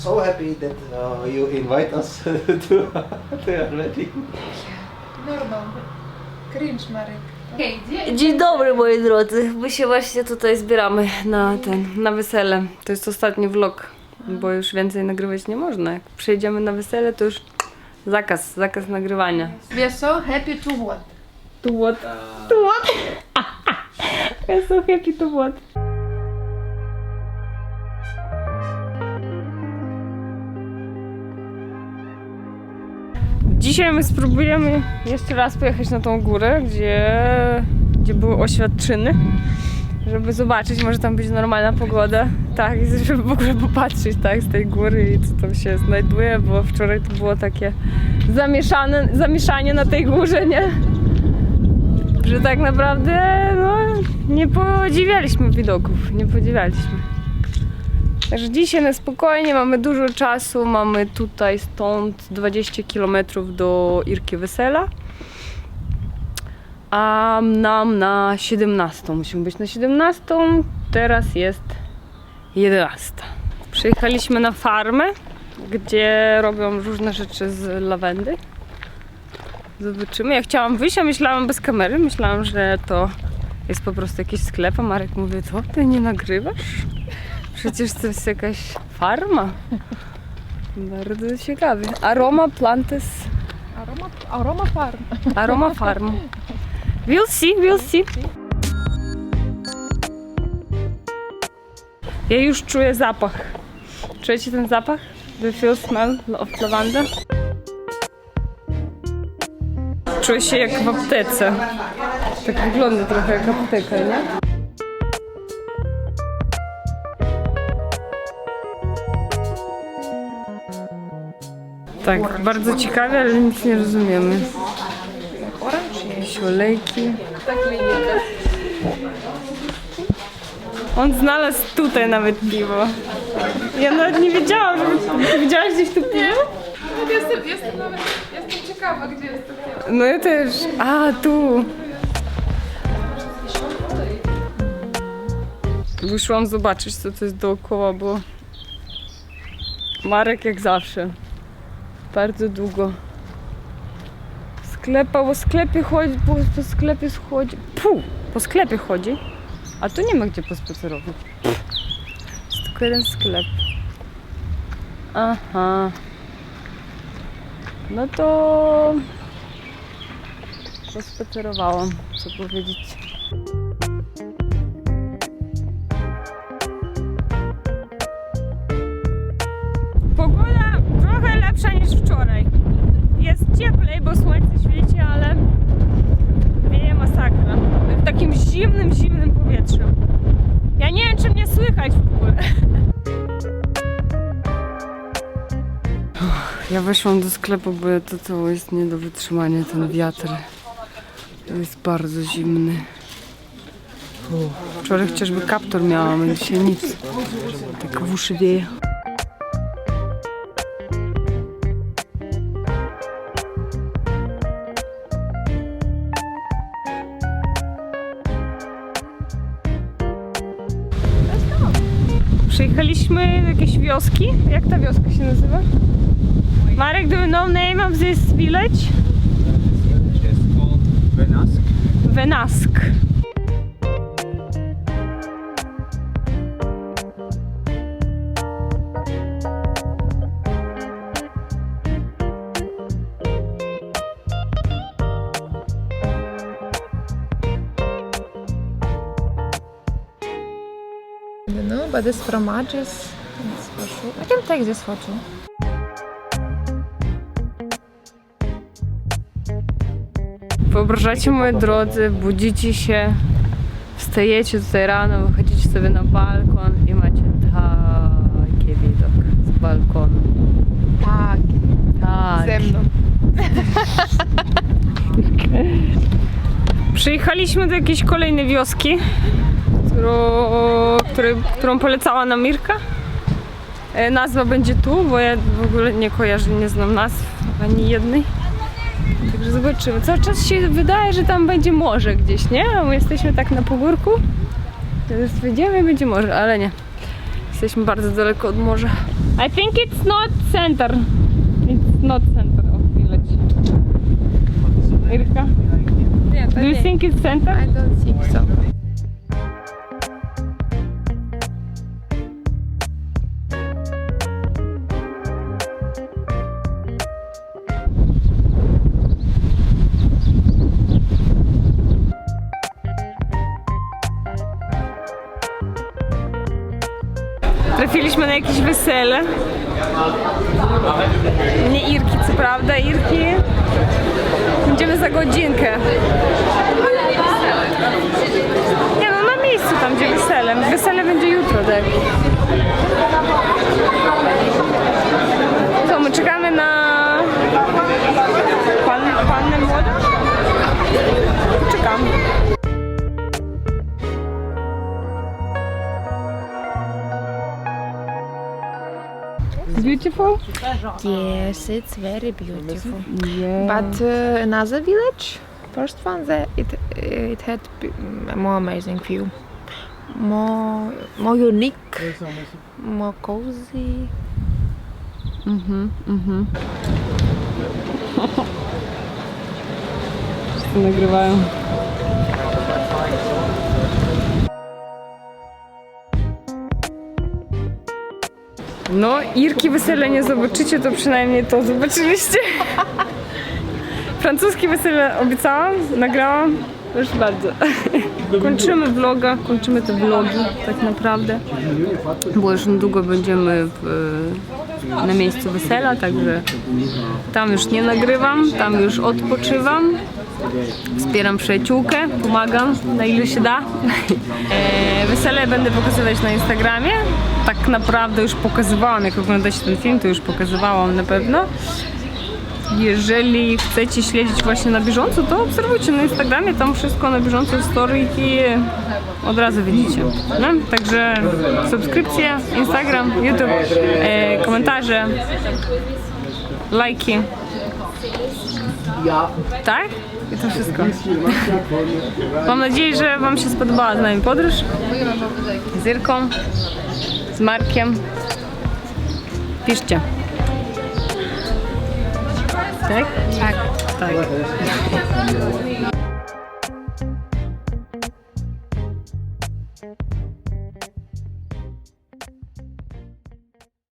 So happy that uh, you invite us to, to your wedding. Normal. Cringe, Marek. Okej? Dzień dobry moi drodzy, my się właśnie tutaj zbieramy na ten, na wesele. To jest ostatni vlog, bo już więcej nagrywać nie można. Jak przyjedziemy na wesele, to już zakaz, zakaz nagrywania. We are so happy to what? To what? To what? I'm so happy to what? Dzisiaj my spróbujemy jeszcze raz pojechać na tą górę, gdzie, gdzie były oświadczyny, żeby zobaczyć, może tam być normalna pogoda. Tak, i żeby w ogóle popatrzeć tak, z tej góry i co tam się znajduje, bo wczoraj to było takie zamieszane, zamieszanie na tej górze, nie? że tak naprawdę no, nie podziwialiśmy widoków, nie podziwialiśmy. Także dzisiaj na spokojnie, mamy dużo czasu, mamy tutaj stąd 20 km do Irki Wesela. A nam na 17, musimy być na 17, teraz jest 11. Przyjechaliśmy na farmę, gdzie robią różne rzeczy z lawendy. Zobaczymy. Ja chciałam wyjść, a myślałam bez kamery. Myślałam, że to jest po prostu jakiś sklep, a Marek mówi, co ty nie nagrywasz? Przecież to jest jakaś farma. Bardzo ciekawie. Aroma Plantes, Aroma, aroma farm. Aroma Farm. We'll see, we'll see. Ja już czuję zapach. Czujecie ten zapach? You feel smell of lavender? Czuję się jak w aptece. Tak wygląda trochę jak apteka, nie? Tak, bardzo ciekawie, ale nic nie rozumiemy. Jakieś olejki. On znalazł tutaj nawet piwo. Ja nawet nie wiedziałam, że... Ty widziałaś gdzieś tu piwo? Jestem, jestem nawet, jestem ciekawa, gdzie jest to piwo. No ja też. A, tu. Wyszłam zobaczyć, co to jest dookoła, bo Marek jak zawsze. Bardzo długo. Sklepa, po sklepie chodzi, po, po sklepie chodzi. Pu! Po sklepie chodzi, a tu nie ma gdzie pospacerować. Jest tylko jeden sklep. Aha. No to pospacerowałam, co powiedzieć. Lepsza niż wczoraj. Jest cieplej, bo słońce świeci, ale wieje masakra. W takim zimnym, zimnym powietrzu. Ja nie wiem, czy mnie słychać w ogóle. Ja weszłam do sklepu, bo to, to jest nie do wytrzymania, ten wiatr. To jest bardzo zimny. Wczoraj chociażby kaptur miałam, a dzisiaj nic. Tak w uszy wieje. Przyjechaliśmy do jakiejś wioski. Jak ta wioska się nazywa? Marek, do you know name of this village? Venask. Venask. No, but. It's for sure. I can take this photo. Wyobrażacie, moi drodzy, budzicie się, wstajecie tutaj rano, wychodzicie sobie na balkon i macie taki widok z balkonu. Tak, Tak. ze mną. Przyjechaliśmy do jakiejś kolejnej wioski, którą, której, którą polecała nam Mirka. E, Nazwa będzie tu, bo ja w ogóle nie kojarzę, nie znam nazw ani jednej. Także zobaczymy. Cały czas się wydaje, że tam będzie morze gdzieś, nie? A my jesteśmy tak na pogórku. Teraz wejdziemy i będzie morze, ale nie. Jesteśmy bardzo daleko od morza. I think it's not center. It's not center of village. Irka, Nie, to do you think it's center? I don't think so. Trafiliśmy na jakieś wesele. Nie Irki, co prawda, Irki. Będziemy za godzinkę. Nie no, na miejscu tam, gdzie wesele. Wesele będzie jutro, tak. Co, my czekamy na pan, pannę młodą? Czekam. Beautiful? Yes, it's very beautiful. Yeah. But uh, another village, first one, the, it it had b- a more amazing view, more more unique, more cozy. Mhm, mhm. Wszyscy No, Irki wesele nie zobaczycie, to przynajmniej to zobaczyliście. Francuskie wesele obiecałam, nagrałam. Proszę bardzo. Kończymy vloga, kończymy te vlogi tak naprawdę. Bo już niedługo będziemy w, na miejscu wesela, także tam już nie nagrywam, tam już odpoczywam. Wspieram przyjaciółkę, pomagam na ile się da. E, Wesele będę pokazywać na Instagramie. Tak naprawdę już pokazywałam, jak oglądacie ten film, to już pokazywałam na pewno. Jeżeli chcecie śledzić właśnie na bieżąco, to obserwujcie na Instagramie, tam wszystko na bieżąco, storyki od razu widzicie. No? Także subskrypcja, Instagram, YouTube, e, komentarze, lajki. Tak? I to wszystko. Mam nadzieję, że Wam się spodobała z nami podróż. Z Irką, z Markiem. Piszcie. Tak? Tak. Tak.